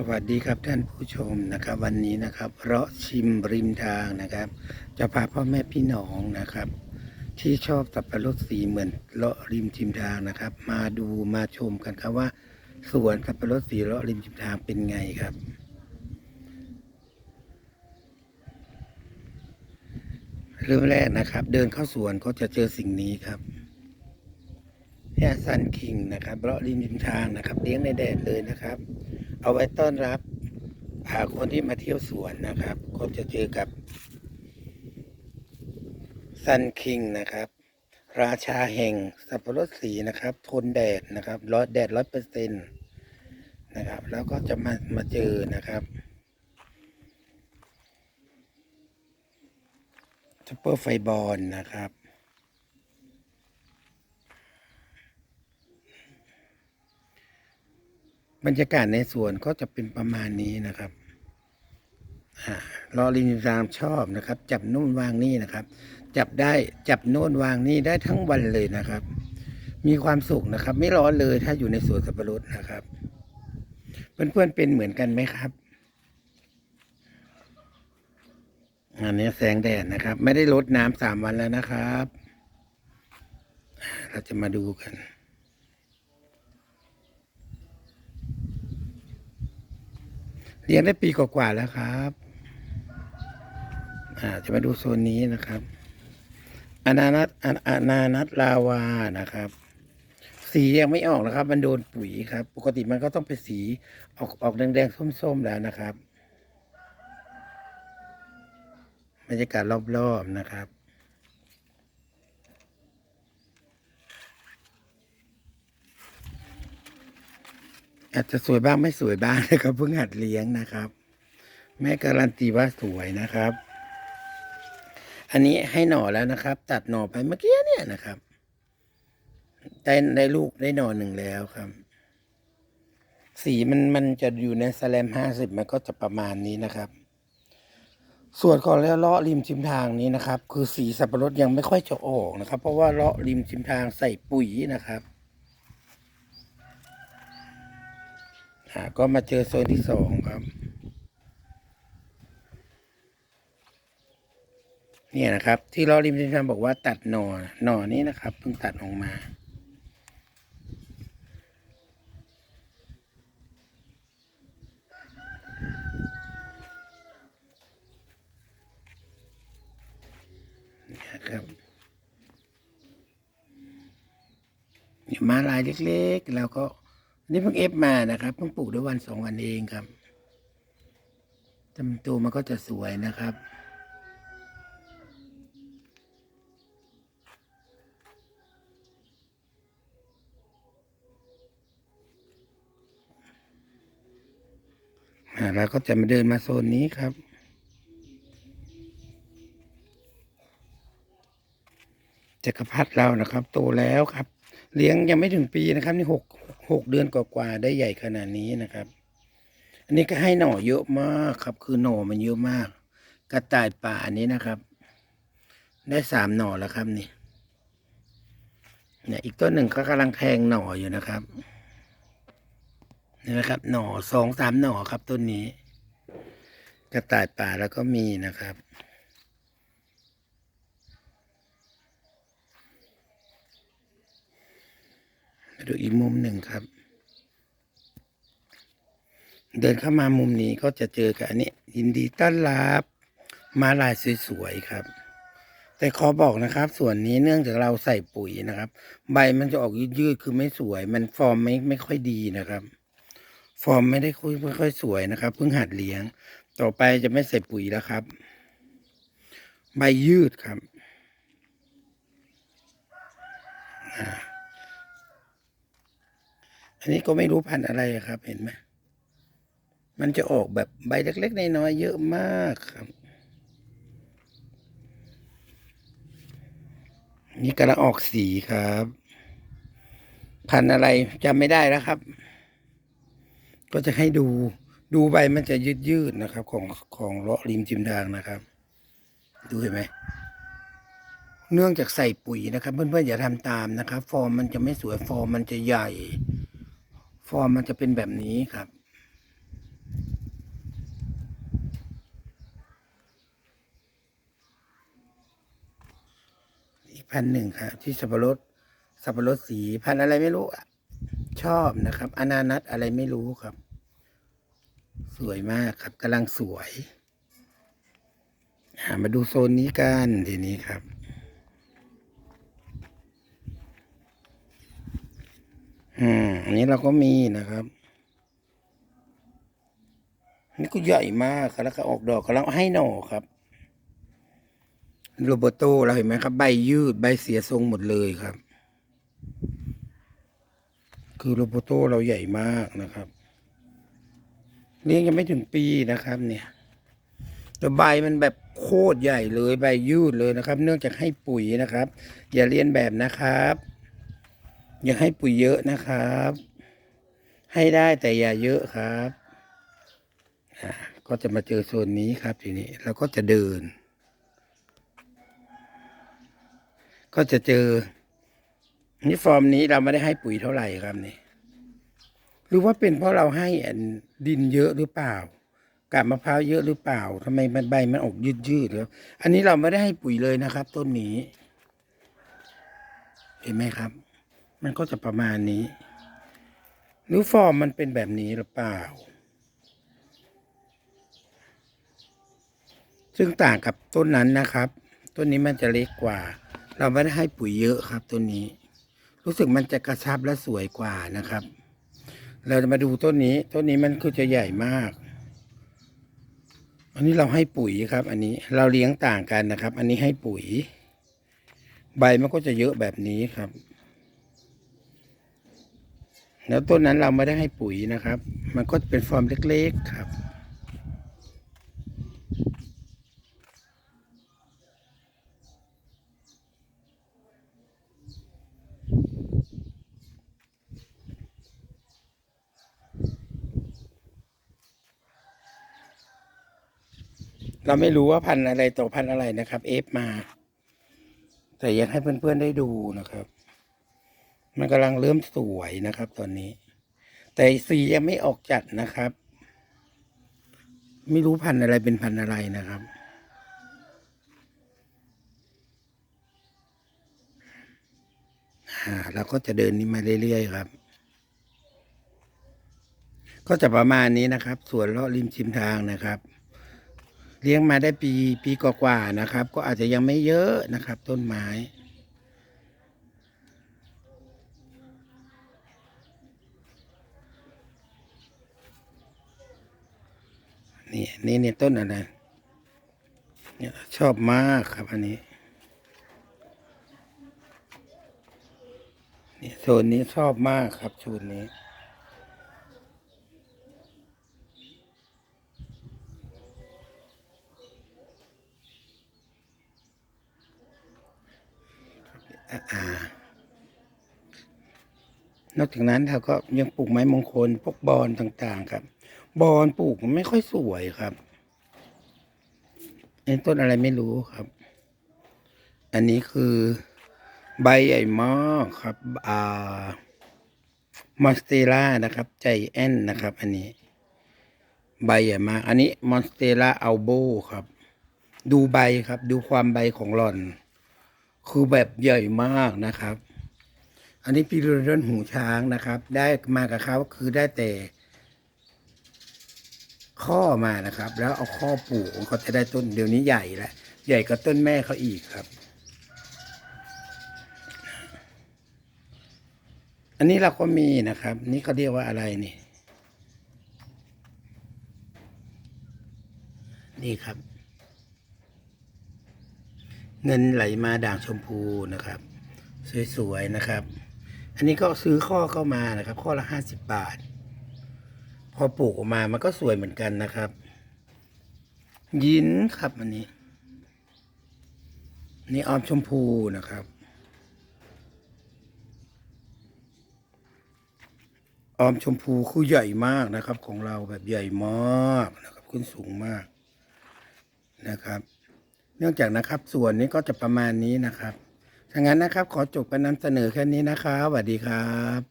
สวัสดีครับท่านผู้ชมนะครับวันนี้นะครับเราะชิมริมทางนะครับ จะพาพ่อแม่พี่น้องนะครับ ที่ชอบสับปะรดสีเหมือนเลาะริมชิมทางนะครับ มาดูมาชมกันครับว่าสวนสับปะรดสีเลาะริมชิมทางเป็นไงครับ เริ่มแรกนะครับ เดินเข้าสวนก็จะเจอสิ่งนี้ครับแย่ซันคิงนะครับเลาะริมชิมทางนะครับเลี้ยงในแดดเลยนะครับ เอาไว้ต้อนรับคนที่มาเที่ยวสวนนะครับ ก็จะเจอกับซันคิงนะครับ ราชาแห่งสับปะรดสีนะครับ ทนแดดนะครับร้อยแดดร้อยเปอร์เซ็นต์นะครับ แล้วก็จะมามาเจอนะครับซูเปอร์ไฟบอลนะครับ บรรยากาศในสวนก็จะเป็นประมาณนี้นะครับรอรินรามชอบนะครับ จับนู่นวางนี่นะครับ จับได้จับโน่นวางนี่ได้ทั้งวันเลยนะครับ มีความสุขนะครับ ไม่ร้อนเลยถ้าอยู่ในสวนสับปะรดนะครับ เพื่อนๆเป็นเหมือนกันไหมครับอันนี้แสงแดดนะครับ ไม่ได้ลดน้ำสามวันแล้วนะครับ เราจะมาดูกัน เลี้ยงได้ปีกว่าๆแล้วครับ อ่า จะมาดูโซนนี้นะครับ อนานัตอนาอนานัตลาวานะครับ สียังไม่ออกนะครับ มันโดนปุ๋ยครับ ปกติมันก็ต้องเป็นสีออกออกแดงๆส้มๆแล้วนะครับบรรยากาศรอบๆนะครับ อาจจะสวยบ้างไม่สวยบ้างนะครับเพิ่งหัดเลี้ยงนะครับ แม่การันตีว่าสวยนะครับ อันนี้ให้หน่อแล้วนะครับ ตัดหน่อไปเมื่อกี้เนี่ยนะครับได้ได้ลูกได้หน่อหนึ่งแล้วครับ สีมันมันจะอยู่ในสแลมห้าสิบมันก็จะประมาณนี้นะครับ ส่วนของแล้วเลาะริมชิมทางนี้นะครับ คือสีสับปะรดยังไม่ค่อยจะออกนะครับ เพราะว่าเลาะริมชิมทางใส่ปุ๋ยนะครับ อ่าก็มาเจอโซนที่สองครับ เนี่ยนะครับ ที่เราริมทิมบอกว่าตัดหนอหนอนี้นะครับเพิ่งตัดออกมาเนี่ยครับเนี่ยมาลายเล็กๆ แล้วก็ นี่เพิ่งเอฟมานะครับเพิ่งปลูกได้วันสองวันเองครับจำตัวมันก็จะสวยนะครับอ่าเราก็จะมาเดินมาโซนนี้ครับจักรพรรดิเรานะครับ โตแล้วครับ เลี้ยงยังไม่ถึงปีนะครับ นี่หก หกเดือนกว่าๆได้ใหญ่ขนาดนี้นะครับ อันนี้ก็ให้หน่อเยอะมากครับ คือหน่อมันเยอะมาก กระต่ายป่าอันนี้นะครับ ได้สามหน่อแล้วครับนี่เนี่ยอีกต้นหนึ่งก็กำลังแทงหน่ออยู่นะครับนี่นะครับ หน่อสองสามหน่อครับต้นนี้ กระต่ายป่าแล้วก็มีนะครับ มา ดูอีกมุมหนึ่งครับ เดินเข้ามามุมนี้ก็จะเจอกับอันนี้ ยินดีต้อนรับมาลายสวยๆครับ แต่ขอบอกนะครับ ส่วนนี้เนื่องจากเราใส่ปุ๋ยนะครับ ใบมันจะออกยืดๆคือไม่สวย มันฟอร์มไม่ไม่ค่อยดีนะครับ ฟอร์มไม่ได้ค่อยไม่ค่อยสวยนะครับเพิ่งหัดเลี้ยง ต่อไปจะไม่ใส่ปุ๋ยแล้วครับ ใบยืดครับอ่า อันนี้ก็ไม่รู้พันธุ์อะไรครับ เห็นไหมมันจะออกแบบใบเล็กๆในน้อยเยอะมากครับ นี่กำลังออกสีครับ พันธุ์อะไรจำไม่ได้แล้วครับ ก็จะให้ดูดูใบมันจะยืดๆนะครับ ของของเลาะริมจิมดางนะครับ ดูเห็นไหมเนื่องจากใส่ปุ๋ยนะครับ เพื่อนๆอย่าทำตามนะครับ ฟอร์มมันจะไม่สวยฟอร์มมันจะใหญ่ ฟอร์มมันจะเป็นแบบนี้ครับ อีกพันหนึ่งครับ ที่สับปะรดสับปะรดสีพันอะไรไม่รู้อะชอบนะครับ อนานัตอะไรไม่รู้ครับ สวยมากครับกำลังสวยมาดูโซนนี้กันทีนี้ครับ อันนี้เราก็มีนะครับนี่ก็ใหญ่มากครับแล้วก็ออกดอกกำลังให้หน่อครับโรโบโตเราเห็นไหมครับ ใบยืดใบเสียทรงหมดเลยครับ คือโรโบโตเราใหญ่มากนะครับเลี้ยงยังไม่ถึงปีนะครับ เนี่ยแต่ใบมันแบบโคตรใหญ่เลยใบยืดเลยนะครับ เนื่องจากให้ปุ๋ยนะครับ อย่าเลียนแบบนะครับ อย่าให้ปุ๋ยเยอะนะครับ ให้ได้แต่อย่าเยอะครับก็จะมาเจอโซนนี้ครับทีนี้เราก็จะเดิน ก็จะเจอนี่ฟอร์มนี้เราไม่ได้ให้ปุ๋ยเท่าไหร่ครับนี่หรือว่าเป็นเพราะเราให้ดินเยอะหรือเปล่ากาบมะพร้าวเยอะหรือเปล่าทำไมมันใบมันออกยืดยืดแล้วอันนี้เราไม่ได้ให้ปุ๋ยเลยนะครับ ต้นนี้ เห็นไหมครับ มันก็จะประมาณนี้ หรือฟอร์มมันเป็นแบบนี้หรือเปล่า ซึ่งต่างกับต้นนั้นนะครับ ต้นนี้มันจะเล็กกว่า เราไม่ได้ให้ปุ๋ยเยอะครับต้นนี้ รู้สึกมันจะกระชับและสวยกว่านะครับ เราจะมาดูต้นนี้ ต้นนี้มันคือจะใหญ่มากอันนี้เราให้ปุ๋ยครับ อันนี้เราเลี้ยงต่างกันนะครับ อันนี้ให้ปุ๋ย ใบมันก็จะเยอะแบบนี้ครับ แล้วต้นนั้นเราไม่ได้ให้ปุ๋ยนะครับ มันก็เป็นฟอร์มเล็กๆครับ เราไม่รู้ว่าพันธุ์อะไรต่อพันธุ์อะไรนะครับ เอฟมา แต่อยากให้เพื่อนๆได้ดูนะครับ มันกำลังเริ่มสวยนะครับตอนนี้ แต่สียังไม่ออกจัดนะครับ ไม่รู้พันธุ์อะไรเป็นพันธุ์อะไรนะครับ อ่าเราก็จะเดินนี้มาเรื่อยๆครับ ก็จะประมาณนี้นะครับสวนเลาะริมชิมทางนะครับเลี้ยงมาได้ปีปีกว่าๆนะครับ ก็อาจจะยังไม่เยอะนะครับ ต้นไม้ นี่นี่นี่ต้นอะไรเนี่ยชอบมากครับอันนี้นี่โซนนี้ชอบมากครับโซนนี้นอกจากนั้นเราก็ยังปลูกไม้มงคลพวกบอนต่าง ๆ ครับ บอนปลูกไม่ค่อยสวยครับเอ็นต้นอะไรไม่รู้ครับ อันนี้คือใบใหญ่มากครับ อ่ามอนสเตล่านะครับ ใจแอนนะครับ อันนี้ ใบใหญ่มาก อันนี้มอนสเตล่าอัลโบครับ ดูใบครับ ดูความใบของหล่อน คือแบบใหญ่มากนะครับ อันนี้ปีเรือนหูช้างนะครับ ได้มากับเขาคือได้แต่ ข้อมานะครับ แล้วเอาข้อปลูกเขาจะได้ต้นเดี๋ยวนี้ใหญ่แล้วใหญ่กว่าต้นแม่เขาอีกครับ อันนี้เราก็มีนะครับ นี่เขาเรียกว่าอะไรนี่ นี่ครับ เงินไหลมาด่างชมพูนะครับ สวยๆนะครับ อันนี้ก็ซื้อข้อเข้ามานะครับ ข้อละห้าสิบบาท พอปลูกออกมามันก็สวยเหมือนกันนะครับ ยินครับอันนี้ นี่ออมชมพูนะครับ ออมชมพูคือใหญ่มากนะครับ ของเราแบบใหญ่มากนะครับ ขึ้นสูงมากนะครับ เนื่องจากนะครับ ส่วนนี้ก็จะประมาณนี้นะครับถ้างั้นนะครับ ขอจบการนำเสนอแค่นี้นะครับสวัสดีครับ